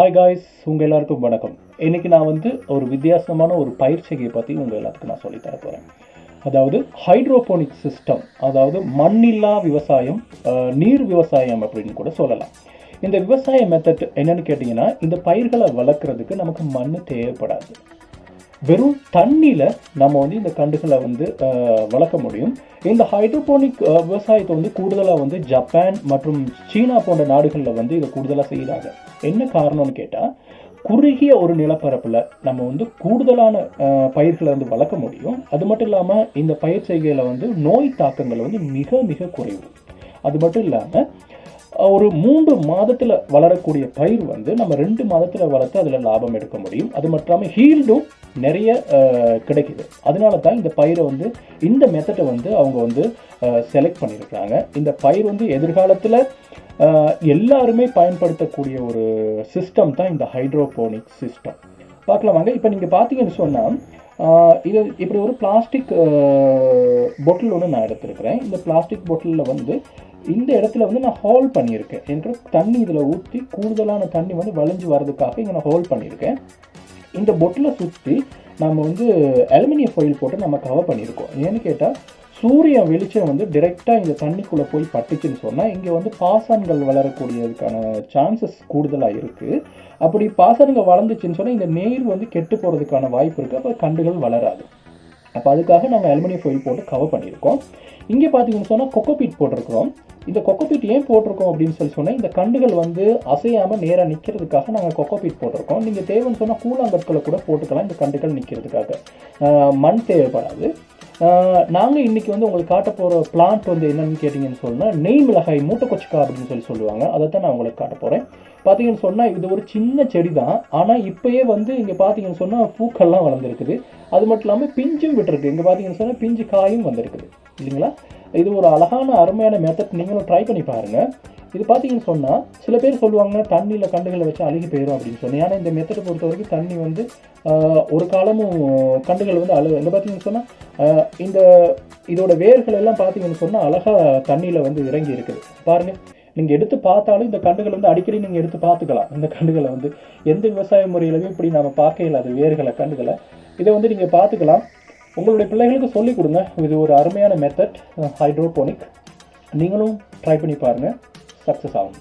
Hi guys உங்கள் எல்லாருக்கும் வணக்கம். இன்றைக்கி நான் வந்து ஒரு வித்தியாசமான ஒரு பயிற்சியை பற்றி உங்கள் எல்லாத்துக்கும் நான் சொல்லித்தர போகிறேன் அதாவது ஹைட்ரோபோனிக் சிஸ்டம் அதாவது மண்ணில்லா விவசாயம் நீர் விவசாயம் அப்படின்னு கூட சொல்லலாம். இந்த விவசாய மெத்தட் என்னென்னு கேட்டிங்கன்னா இந்த பயிர்களை வளர்க்குறதுக்கு நமக்கு மண் தேவைப்படாது. வெறும் தண்ணியில் நம்ம வந்து இந்த கண்டுகளை வந்து வளர்க்க முடியும். இந்த ஹைட்ரோபோனிக் விவசாயத்தை வந்து கூடுதலாக வந்து ஜப்பான் மற்றும் சீனா போன்ற நாடுகளில் வந்து இதை கூடுதலாக செய்கிறாங்க என்ன காரணம்னு கேட்டால் குறுகிய ஒரு நிலப்பரப்பில் நம்ம வந்து கூடுதலான பயிர்களை வந்து வளர்க்க முடியும். அது மட்டும் இல்லாமல் இந்த பயிர் செய்கையில் வந்து நோய் தாக்கங்கள் வந்து மிக மிக குறைவு. அது மட்டும் இல்லாமல் ஒரு மூன்று மாதத்தில் வளரக்கூடிய பயிர் வந்து நம்ம ரெண்டு மாதத்தில் வளர்த்து அதில் லாபம் எடுக்க முடியும். அது மட்டும் இல்லாமல் ஹீல்டும் நிறைய கிடைக்குது. அதனால தான் இந்த பயிரை வந்து இந்த மெத்தடை வந்து அவங்க வந்து செலக்ட் பண்ணியிருக்கிறாங்க இந்த பயிர் வந்து எதிர்காலத்தில் எல்லாருமே பயன்படுத்தக்கூடிய ஒரு சிஸ்டம் தான் இந்த ஹைட்ரோபோனிக் சிஸ்டம் பார்க்கலாம் வாங்க. இப்போ நீங்கள் பார்த்தீங்கன்னு சொன்னால் இது இப்படி ஒரு பிளாஸ்டிக் பொட்டில் ஒன்று நான் எடுத்திருக்கிறேன். இந்த பிளாஸ்டிக் பொட்டிலில் வந்து இந்த இடத்துல வந்து நான் ஹோல் பண்ணியிருக்கேன் என்று தண்ணி இதில் ஊற்றி கூடுதலான தண்ணி வந்து வளைஞ்சு வர்றதுக்காக இங்கே நான் ஹோல் பண்ணியிருக்கேன். இந்த பொட்டில் சுற்றி நம்ம வந்து அலுமினியம் foil போட்டு நம்ம கவர் பண்ணியிருக்கோம். ஏன்னு கேட்டால் சூரிய வெளிச்சம் வந்து டிரெக்டாக இந்த தண்ணிக்குள்ளே போய் பட்டுச்சுன்னு சொன்னால் இங்கே வந்து பாசன்கள் வளரக்கூடியதுக்கான சான்சஸ் கூடுதலாக இருக்குது அப்படி பாசனங்கள் வளர்ந்துச்சுன்னு சொன்னால் இந்த நீர் வந்து கெட்டு போகிறதுக்கான வாய்ப்பு இருக்குது அப்போ கண்டுகள் வளராது. அப்போ அதுக்காக நாங்கள் அலுமினியம் foil போட்டு கவர் பண்ணியிருக்கோம். இங்கே பார்த்தீங்கன்னு சொன்னால் கொக்கோபீட் போட்டிருக்கிறோம். இந்த கொக்கோபீட் ஏன் போட்டிருக்கோம் அப்படின்னு சொல்லி சொன்னால் இந்த கண்டுகள் வந்து அசையாமல் நேராக நிற்கிறதுக்காக நாங்கள் கொக்கோபீட் போட்டிருக்கோம். நீங்கள் தேவைன்னு சொன்னால் கூழாங்கற்களை கூட போட்டுக்கலாம் இந்த கண்டுகள் நிற்கிறதுக்காக மண் தேவைப்படாது. நாங்கள் இன்றைக்கி வந்து உங்களுக்கு காட்ட போகிற பிளான்ட் வந்து என்னென்னு கேட்டிங்கன்னு சொன்னால் நெய் மிளகாய் மூட்டைக்கொச்சிக்கா அப்படின்னு சொல்லி சொல்லுவாங்க. அதை தான் நான் உங்களுக்கு காட்ட போகிறேன் பார்த்தீங்கன்னு சொன்னால் இது ஒரு சின்ன செடி தான் ஆனால் இப்போயே வந்து இங்கே பார்த்தீங்கன்னு சொன்னால் பூக்கள்லாம் வளர்ந்துருக்குது. அது மட்டும் இல்லாமல் பிஞ்சும் விட்டுருக்கு. இங்கே பார்த்தீங்கன்னு சொன்னால் பிஞ்சு காயும் வந்திருக்குது. இல்லைங்களா? இது ஒரு அழகான அருமையான மெத்தட் நீங்களும் ட்ரை பண்ணி பாருங்கள் இது பார்த்தீங்கன்னு சொன்னால் சில பேர் சொல்லுவாங்க தண்ணியில் கண்டுகளை வச்சு அழுகி போயிடும் அப்படின்னு சொல்லி. ஏன்னா இந்த மெத்தடை பொறுத்த வரைக்கும் தண்ணி வந்து ஒரு காலமும் கண்டுகள் வந்து அழுகு இந்த பார்த்தீங்கன்னு சொன்னால் இந்த இதோட வேர்கள் எல்லாம் பார்த்தீங்கன்னு சொன்னால் அழகாக தண்ணியில் வந்து இறங்கி இருக்குது. பாருங்கள் நீங்கள் எடுத்து பார்த்தாலும் இந்த கண்டுகளை வந்து அடிக்கடி நீங்கள் எடுத்து பார்த்துக்கலாம். இந்த கண்டுகளை வந்து எந்த விவசாய முறையிலுமே இப்படி நம்ம பார்க்க இல்லாத வேர்களை கண்டுகளை. இதை வந்து நீங்கள் பார்த்துக்கலாம். உங்களுடைய பிள்ளைகளுக்கு சொல்லிக் கொடுங்க. இது ஒரு அருமையான மெத்தட் ஹைட்ரோபோனிக் நீங்களும் ட்ரை பண்ணி பாருங்கள் சக்ஸஸ் ஆகும்.